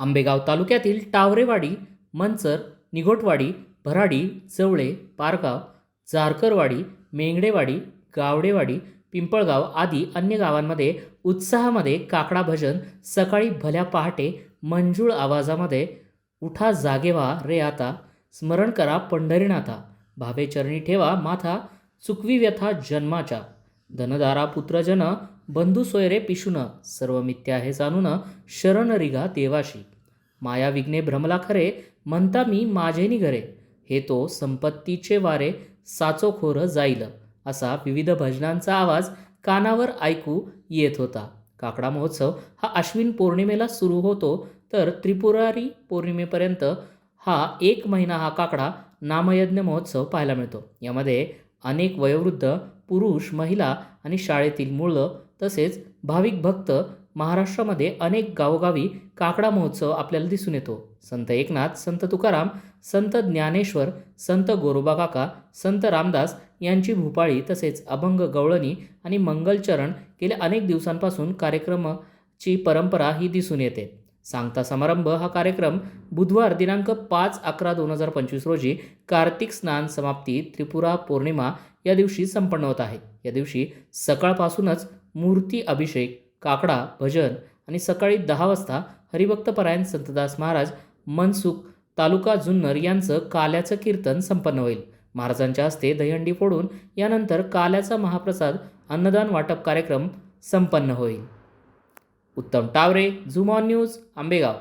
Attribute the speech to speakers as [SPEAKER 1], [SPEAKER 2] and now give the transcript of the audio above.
[SPEAKER 1] आंबेगाव तालुक्यातील टावरेवाडी मंचर निघोटवाडी भराडी चवळे पारगाव जारकरवाडी मेंगडेवाडी गावडेवाडी पिंपळगाव आदी अन्य गावांमध्ये उत्साहामध्ये काकडा भजन सकाळी भल्या पहाटे मंजूळ आवाजामध्ये उठा जागे व्हा रे आता स्मरण करा पंढरीनाथा भावे चरणी ठेवा माथा चुकवी व्यथा जन्माच्या धनदारा पुत्रजन बंधू सोयरे पिशुन सर्व मिथ्या हे जाणून शरण रिघा देवाशी. माया विघ्ने भ्रमला खरे म्हणता मी माझेनी घरे हे तो संपत्तीचे वारे साचोखोर जाईल असा विविध भजनांचा आवाज कानावर ऐकू येत होता. काकडा महोत्सव हा अश्विन पौर्णिमेला सुरू होतो तर त्रिपुरारी पौर्णिमेपर्यंत हा एक महिना हा काकडा नामयज्ञ महोत्सव पाहायला मिळतो. यामध्ये अनेक वयोवृद्ध पुरुष महिला आणि शाळेतील मुलं तसेच भाविक भक्त महाराष्ट्रामध्ये अनेक गावोगावी काकडा महोत्सव आपल्याला दिसून येतो. संत एकनाथ संत तुकाराम संत ज्ञानेश्वर संत गोरोबा काका संत रामदास यांची भूपाळी तसेच अभंग गवळणी आणि मंगलचरण गेल्या अनेक दिवसांपासून कार्यक्रमाची परंपरा ही दिसून येते. सांगता समारंभ हा कार्यक्रम बुधवार दिनांक पाच अकरा दोन हजार पंचवीस रोजी कार्तिक स्नान समाप्ती त्रिपुरा पौर्णिमा या दिवशी संपन्न होत आहे. या दिवशी सकाळपासूनच मूर्ती अभिषेक काकडा भजन आणि सकाळी दहा वाजता हरिभक्तपरायण संतदास महाराज मनसुख तालुका जुन्नर यांचं काल्याचं कीर्तन संपन्न होईल. महाराजांच्या हस्ते दहीहंडी फोडून यानंतर काल्याचा महाप्रसाद अन्नदान वाटप कार्यक्रम संपन्न होईल. उत्तम टावरे झुमॉन न्यूज आंबेगाव.